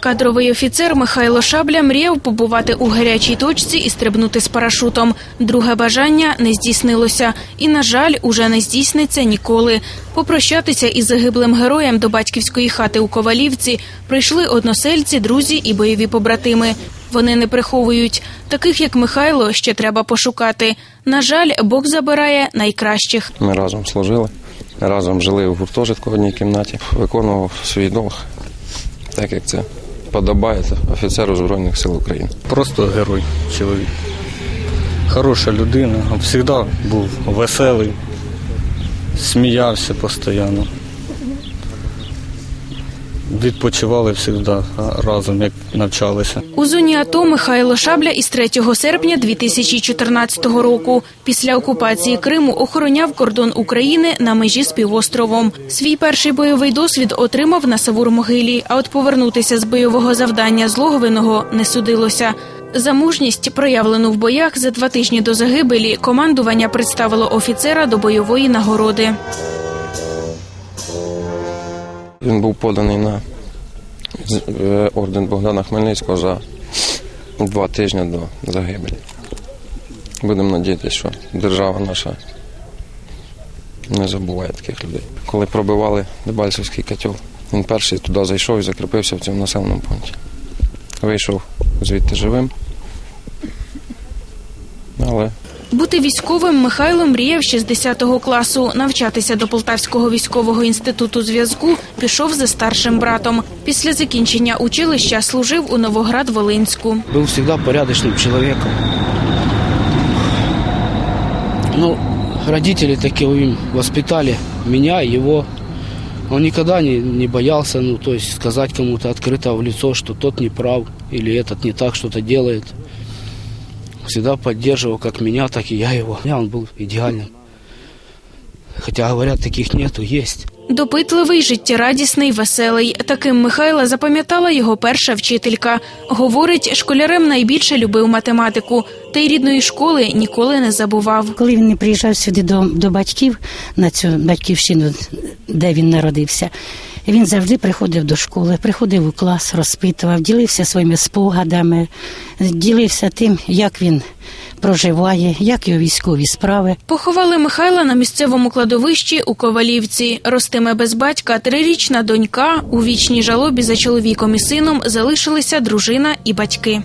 Кадровий офіцер Михайло Шабля мріяв побувати у гарячій точці і стрибнути з парашутом. Друге бажання не здійснилося, і, на жаль, уже не здійсниться ніколи. Попрощатися із загиблим героєм до батьківської хати у Ковалівці прийшли односельці, друзі і бойові побратими. Вони не приховують таких, як Михайло, ще треба пошукати. На жаль, Бог забирає найкращих. Ми разом служили, разом жили в гуртожитку в одній кімнаті, виконував свій долг, так як це подобається офіцеру Збройних сил України. Просто герой чоловік. Хороша людина, завжди був веселий, сміявся постійно. Відпочивали завжди разом, як навчалися. У зоні АТО Михайло Шабля із 3 серпня 2014 року після окупації Криму охороняв кордон України на межі з півостровом. Свій перший бойовий досвід отримав на Савур-Могилі, а от повернутися з бойового завдання злоговиного не судилося. За мужність, проявлену в боях за два тижні до загибелі, командування представило офіцера до бойової нагороди. Він був поданий на е, орден Богдана Хмельницького за два тижні до загибелі. Будемо надіятися, що держава наша не забуває таких людей. Коли пробивали Дебальцевський котел, він перший туди зайшов і закріпився в цьому населеному пункті. Вийшов звідти живим. Бути військовим Михайло мріяв ще з 10 класу. Навчатися до Полтавського військового інституту зв'язку пішов за старшим братом. Після закінчення училища служив у Новоград-Волинську. был всегда порядочным человеком. Ну, родители такие воспитали меня, его. Он никогда не, не боялся, ну, то есть сказать кому-то открыто в лицо, что тот не прав или этот не так что-то делает. Всегда поддерживал как меня, так и я его. Я он был идеальным. Хотя, говорят, таких нету, есть. Допитливий, життєрадісний, веселий. Таким Михайла запам'ятала його перша вчителька. Говорить, школярем найбільше любив математику, та й рідної школи ніколи не забував. Коли він не приїжджав сюди до, до батьків на цю батьківщину, де він народився, він завжди приходив до школи, приходив у клас, розпитував, ділився своїми спогадами, ділився тим, як він проживає, як його військові справи. Поховали Михайла на місцевому кладовищі у Ковалівці. Ростиме без батька трирічна донька. У вічній жалобі за чоловіком і сином залишилися дружина і батьки.